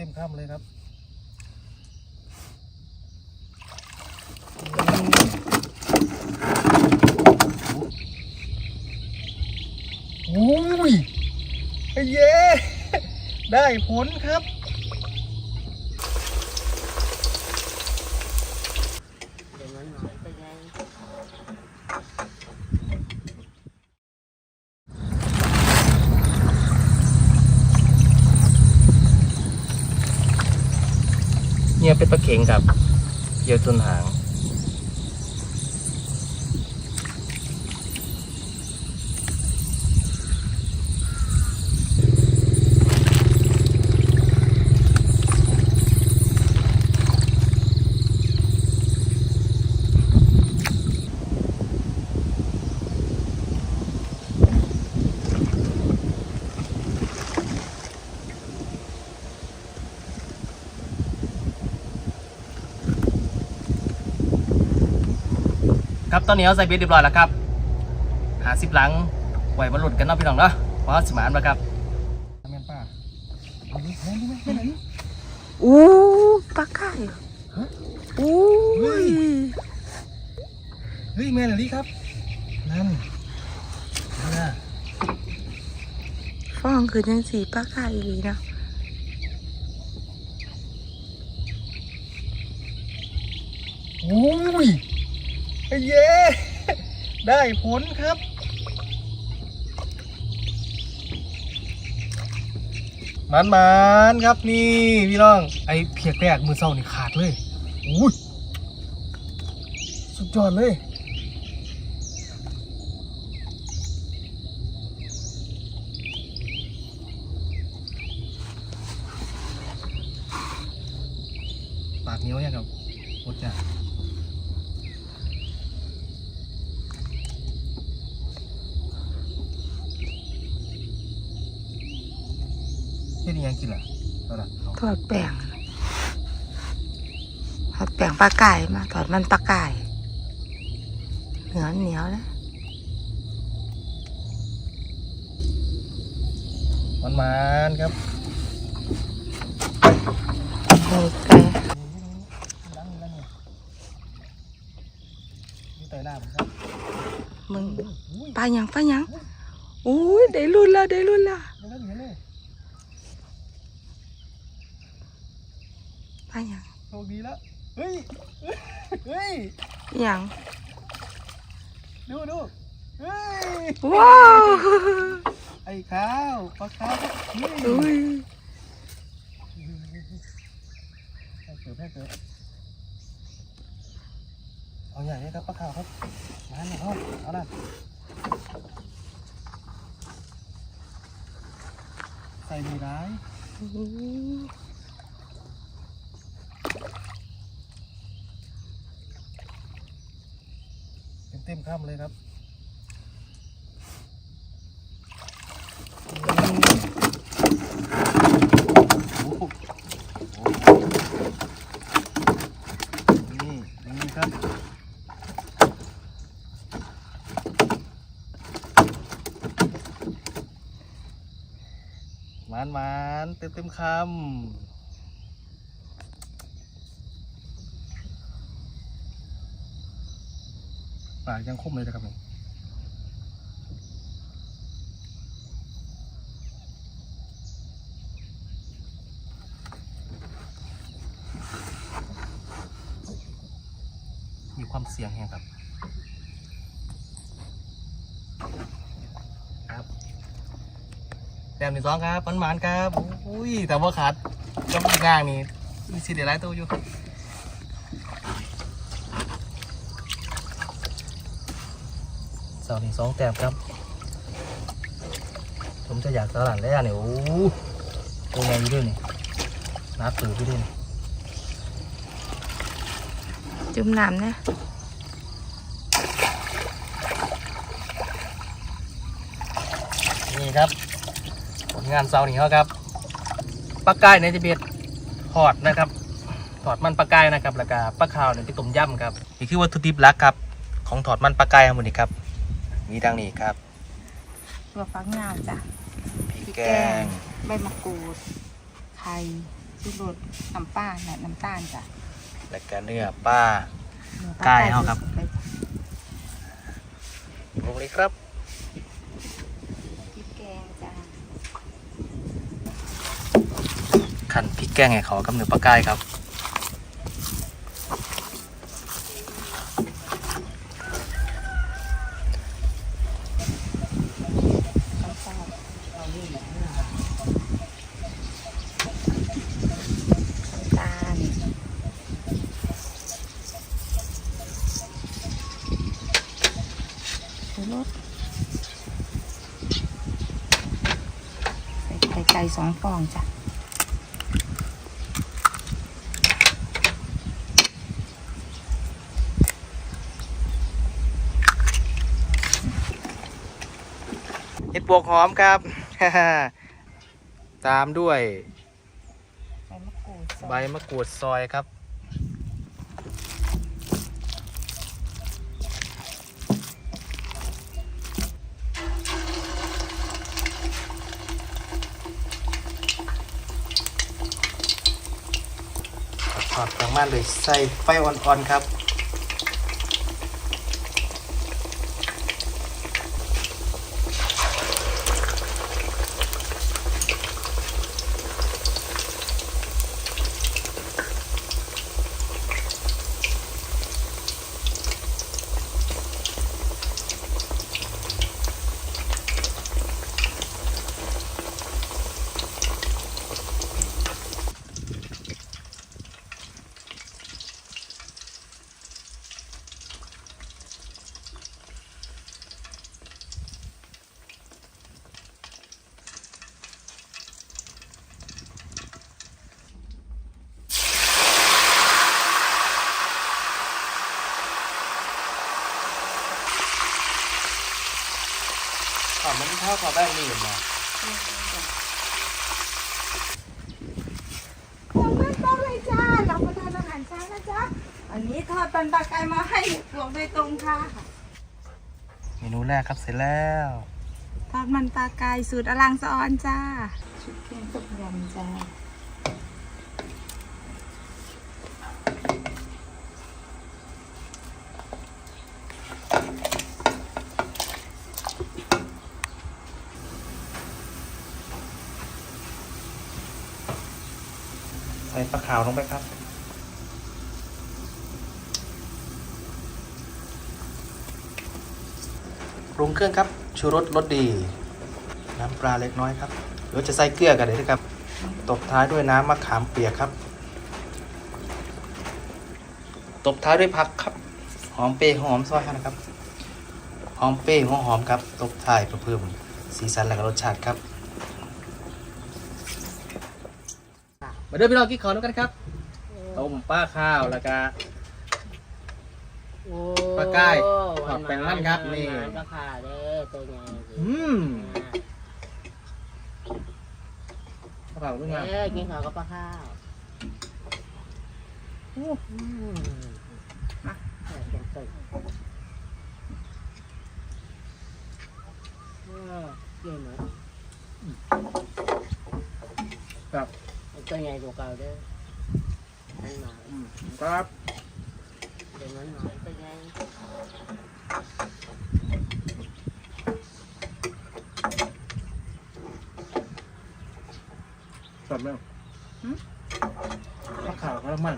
เต็มข้ามเลยครับโอ้ยเย้ได้ผลครับ เป็นปลาเข็งกับเหยี่ยวตุนหาง ครับตอนนี้เราใส่เบ็ดเรียบร้อยแล้วครับหาสิบหลังไหวบรรลุดกันเนาะพี่น้องเนาะเพราะสิมานมาครับแม่นป้าแม่นไหมแม่นไหมอู้ปลาไก่ฮะอู้เฮ้ยยเฮ้ยแม่นอะไรครับนั่นนี่นะฟองคือจังสีปลาไก่อีหลีเนาะโอ้ย เย้ ได้ผลครับ มันมันครับนี่พี่น้อง ไอเพียกแรกมือเศร้านี่ขาดเลยอุ้ยสุดยอดเลยปากเนียวยังครับหมดจ้ะ เฮ็ดอิหยังกินล่ะเอาล่ะเอาทอดแป้งทอดแป้งปลาไก่มาทอดมันปลาไก่เหนียวเหนียวนะมันมันๆครับหมูไก่ล้างมือแล้วเนี่ยมีไตล่าผมครับมึงอุ้ยปลาหยังปลาหยังอุ้ยได้รุ่นแล้วได้รุ่นแล้ว ยังไม่เห็นเลย ปลาหยังโชคดีแล้วเฮ้ยเฮ้ยหยังดูดูเฮ้ยว้าวไอ้ข้าวปลาข้าวครับนี่อุ้ยให้เกิดให้เกิดเอาใหญ่เลยครับปลาข้าวครับมาเนี่ยเอาเอาละใส่ดีร้าย เต็มๆข้ามเลยครับโอ้โหนี่นี่ครับหมานหมานเต็มเต็มคำ ปายังคมเลยนะครับผมมีความเสี่ยงแฮงครับครับแต้มที่สองครับมันหมานครับอุ้ยแต่ว่าขาดกำลังงางนี่มีสิเดียหลายตัวอยู่ สาร์นี้สองแต้มครับ ผมจะอยากตลาดแล้วเนี่ยโอ้โหตัวใหญ่อยู่ด้วยนี่นับตื่นอยู่ด้วยนี่จุ่มน้ำนะนี่ครับผลงานเสาร์นี้เขาครับปลากายในจะเบ็ดทอดนะครับทอดมันปลากายนะครับแล้วก็ปลาขาวเนี่ยไปต้มยำครับนี่คือวัตถุดิบหลักครับของทอดมันปลากายทั้งหมดนี้ครับ มีดังนี้ครับตัวฟักงาวจ้ะพริกแกง ใบมะกรูด ไข่ชูรสน้ำปลาและน้ำตาลจ้ะแล้วก็เนื้อปลาเนื้อไก่เฮาครับไปจ้ะลงเลยครับพริกแกงจ้ะขันพริกแกงให้เขากับเนื้อปลากายครับ น้ำตาลน้ำตาล ชูรสใส่ไข่ไก่สองฟองจ้ะเห็ดปวกหอมครับ ตามด้วย ใบมะกรูดซอยครับ อดประมานเลยใส่ไฟอ่อนๆครับ มันเท่ากับแป้งนี่อยู่มาของมันต้องเลยจ้ารับประทานอาหารเช้านะจ๊ะ อันนี้ทอดปันปลาไก่มาให้หลวงโดยตรงค่ะ เมนูแรกครับเสร็จแล้วทอดมันปลาไก่สูตรอลังสะออนจ้า ชุดแกงต้มยำจ้า ส่ปลาขาวลงไปครับ ปรุงเครื่องครับ ชูรสรสดี น้ำปลาเล็กน้อยครับเดี๋ยวจะใส่เกลือกันเลยนะครับ ตบท้ายด้วยน้ำมะขามเปียกครับ ตบท้ายด้วยผักครับ หอมเปรหอมซอยนะครับ หอมเปรหัวหอมครับ ตบท้ายเพื่อเพิ่มสีสันและรสชาติครับ มาเดินไปลองกินข้าวด้วยกันครับต้มปลาข้าวแล้วก็ปลาไก่ทอดแป้งมันครับนี่ปลาข่าเด้อตัวใหญ่สิอืมปลาข้าวด้วยงามเด้อกินข้าวกับปลาข้าวอืมมาเออเป็นตัวเออเกี่ยวหมูครับเอา ตัวใหญ่กว่าเก่าเด้อมันหน่อยครับเดี๋ยวมันหน่อยตัวใหญ่ชอบไหมปลาข้าวก็มัน